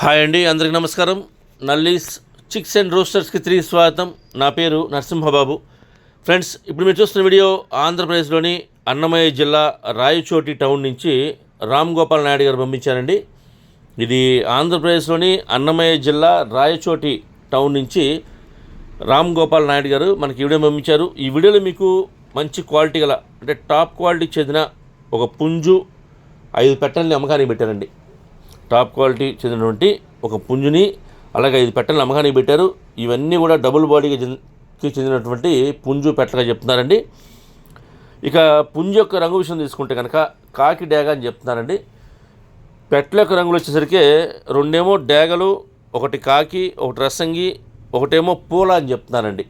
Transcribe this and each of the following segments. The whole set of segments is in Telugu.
హాయ్ అండి అందరికి నమస్కారం. నల్లీస్ చిక్స్ అండ్ రోస్టర్స్కి తిరిగి స్వాగతం. నా పేరు నరసింహబాబు. ఫ్రెండ్స్ ఇప్పుడు మీరు చూస్తున్న వీడియో ఆంధ్రప్రదేశ్లోని అన్నమయ్య జిల్లా రాయచోటి టౌన్ నుంచి రామ్ గోపాల్ నాయుడు గారు పంపించారండి. ఇది ఆంధ్రప్రదేశ్లోని అన్నమయ్య జిల్లా రాయచోటి టౌన్ నుంచి రామ్ గోపాల్ నాయుడు గారు మనకి ఈ వీడియో పంపించారు. ఈ వీడియోలో మీకు మంచి క్వాలిటీ గల అంటే టాప్ క్వాలిటీకి చెందిన ఒక పుంజు ఐదు పెట్టల్ని అమ్మకానికి పెట్టారండి. టాప్ క్వాలిటీ చెందినటువంటి ఒక పుంజుని అలాగే ఐదు పెట్టలను అమ్మకానికి పెట్టారు. ఇవన్నీ కూడా డబుల్ బాడీకి చెంది- చెందినటువంటి పుంజు పెట్టలుగా చెప్తున్నారండి. ఇక పుంజు యొక్క రంగు విషయం తీసుకుంటే కనుక కాకి డేగ అని చెప్తున్నారండి. పెట్టల యొక్క రంగులు వచ్చేసరికి రెండేమో డేగలు ఒకటి కాకి ఒకటి రసంగి ఒకటేమో పూల అని చెప్తున్నారండి.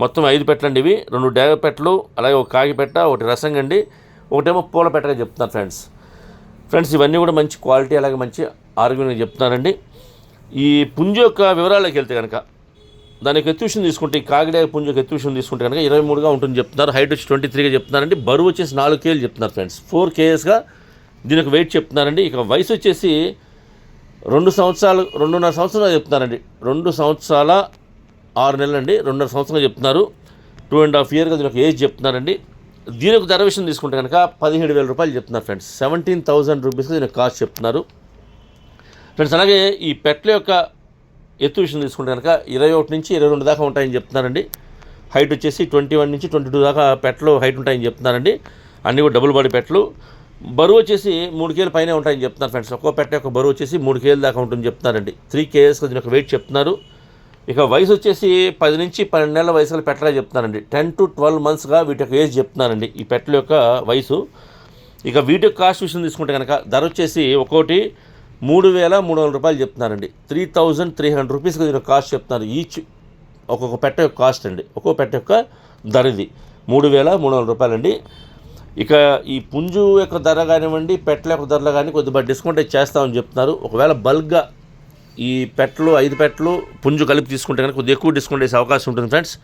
మొత్తం ఐదు పెట్టలండి ఇవి. రెండు డేగ పెట్టలు అలాగే ఒక కాకి పెట్ట ఒకటి రసంగి అండి ఒకటేమో పూల పెట్టగా చెప్తున్నారు ఫ్రెండ్స్. ఫ్రెండ్స్ ఇవన్నీ కూడా మంచి క్వాలిటీ అలాగే మంచి ఆరోగ్యంగా చెప్తున్నారండి. ఈ పుంజు యొక్క వివరాలకు వెళ్తే కనుక దానికి ఎత్తుషన్ తీసుకుంటే ఈ కాకిడే పుంజు యొక్క ఎత్తుషన్ తీసుకుంటే కనుక ఇరవై మూడుగా ఉంటుంది చెప్తున్నారు. హైట్ వచ్చి ట్వంటీ త్రీగా చెప్తున్నారండి. బరువు వచ్చేసి నాలుగు కేజీలు చెప్తున్నారు ఫ్రెండ్స్. ఫోర్ కేఎస్గా దీనికి వెయిట్ చెప్తున్నారండి. ఇక వయసు వచ్చేసి రెండు సంవత్సరాలు రెండున్నర సంవత్సరాలు చెప్తున్నారండి. రెండు సంవత్సరాల ఆరు నెలలు అండి రెండున్నర సంవత్సరాలు చెప్తున్నారు. టూ అండ్ హాఫ్ ఇయర్గా దీని యొక్క ఏజ్ చెప్తున్నారండి. దీని యొక్క ధర విషయం తీసుకుంటే కనుక పదిహేడు వేల రూపాయలు చెప్తున్నారు ఫ్రెండ్స్. సెవెంటీన్ థౌసండ్ రూపీస్కి దీని కాస్ట్ చెప్తున్నారు. ఫ్రెండ్స్ అలాగే ఈ పెట్ల యొక్క ఎత్తు విషయం తీసుకుంటే కనుక ఇరవై ఒకటి నుంచి ఇరవై రెండు దాకా ఉంటాయని చెప్తున్నారండి. హైట్ వచ్చేసి ట్వంటీ వన్ నుంచి ట్వంటీ టూ దాకా పెట్లు హైట్ ఉంటాయని చెప్తున్నారండి. అన్నీ కూడా డబుల్ బాడీ పెట్లు. బరువు వచ్చేసి మూడు కేలు పైనే ఉంటాయని చెప్తున్నారు ఫ్రెండ్స్. ఒక్కో పెట్ట యొక్క బరువు వచ్చేసి మూడు కేలు దాకా ఉంటుంది చెప్తున్నారండి. త్రీ కేజెస్ దీని యొక్క వెయిట్ చెప్తున్నారు. ఇక వయసు వచ్చేసి పది నుంచి పన్నెండు నెలల వయసులో పెట్టలే చెప్తున్నారండి. టెన్ టు ట్వెల్వ్ మంత్స్గా వీటి యొక్క ఏజ్ చెప్తున్నారండి ఈ పెట్టల యొక్క వయసు. ఇక వీటి యొక్క కాస్ట్ విషయం తీసుకుంటే కనుక ధర వచ్చేసి ఒక్కోటి మూడు వేల మూడు వందల రూపాయలు చెప్తున్నారండి. త్రీ థౌజండ్ త్రీ హండ్రెడ్ రూపీస్కి దీని కాస్ట్ చెప్తున్నారు. ఈచ్ ఒక్కొక్క పెట్ట యొక్క కాస్ట్ అండి. ఒక్కొక్క పెట్ట యొక్క ధర ఇది. మూడు వేల మూడు వందల రూపాయలండి. ఇక ఈ పుంజు యొక్క ధర కానివ్వండి పెట్టల యొక్క ధరలు కానీ కొద్దిగా డిస్కౌంట్ అయితే చేస్తామని చెప్తున్నారు. ఒకవేళ బల్క్గా ఈ పెట్టలు ఐదు పెట్టలు పుంజు కలిపి తీసుకుంటే కనుక కొద్దిగా ఎక్కువ డిస్కౌంట్ వేసే అవకాశం ఉంటుంది ఫ్రెండ్స్.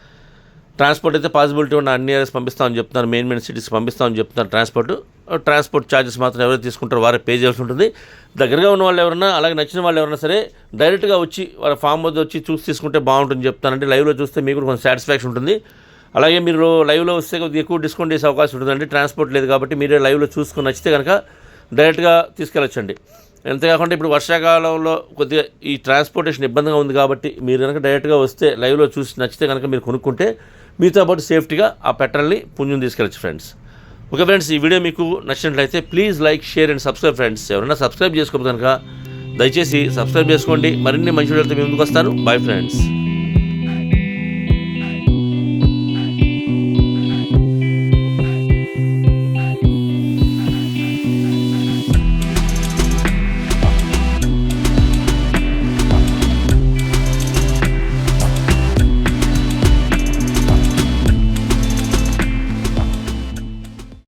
ట్రాన్స్పోర్ట్ అయితే పాసిబిలిటీ ఉన్న అన్ని ఏరియాస్ పంపిస్తామని చెప్తున్నారు. మెయిన్ మెయిన్ సిటీస్ పంపిస్తామని చెప్తున్నారు ట్రాన్స్పోర్ట్. ట్రాన్స్పోర్ట్ ఛార్జెస్ మాత్రం ఎవరైతే తీసుకుంటారో వారే పే చేయాల్సి ఉంటుంది. దగ్గరగా ఉన్న వాళ్ళు ఎవరైనా అలాగే నచ్చిన వాళ్ళు ఎవరైనా సరే డైరెక్ట్గా వచ్చి వాళ్ళ ఫామ్ వద్ద వచ్చి చూసి తీసుకుంటే బాగుంటుంది చెప్తానంటే లైవ్లో చూస్తే మీకు కొంచెం సాటిస్ఫాక్షన్ ఉంటుంది. అలాగే మీరు లైవ్లో వస్తే కొద్దిగా ఎక్కువ డిస్కౌంట్ చేసే అవకాశం ఉంటుందండి. ట్రాన్స్పోర్ట్ లేదు కాబట్టి మీరే లైవ్లో చూసుకొని నచ్చితే కనుక డైరెక్ట్గా తీసుకెళ్ళొచ్చండి. అంతేకాకుండా ఇప్పుడు వర్షాకాలంలో కొద్దిగా ఈ ట్రాన్స్పోర్టేషన్ ఇబ్బందిగా ఉంది కాబట్టి మీరు కనుక డైరెక్ట్గా వస్తే లైవ్లో చూసి నచ్చితే కనుక మీరు కొనుక్కుంటే మీతో పాటు సేఫ్టీగా ఆ పెట్రోల్ని పుణ్యం తీసుకెళ్ళచ్చు ఫ్రెండ్స్. ఓకే ఫ్రెండ్స్ ఈ వీడియో మీకు నచ్చినట్లయితే please like share and subscribe friends. ఎవరైనా సబ్స్క్రైబ్ చేసుకోకపోతే కనుక దయచేసి సబ్స్క్రైబ్ చేసుకోండి. మరిన్ని మంచి వీడియోలతో మీ ముందుకు వస్తాను. Bye friends.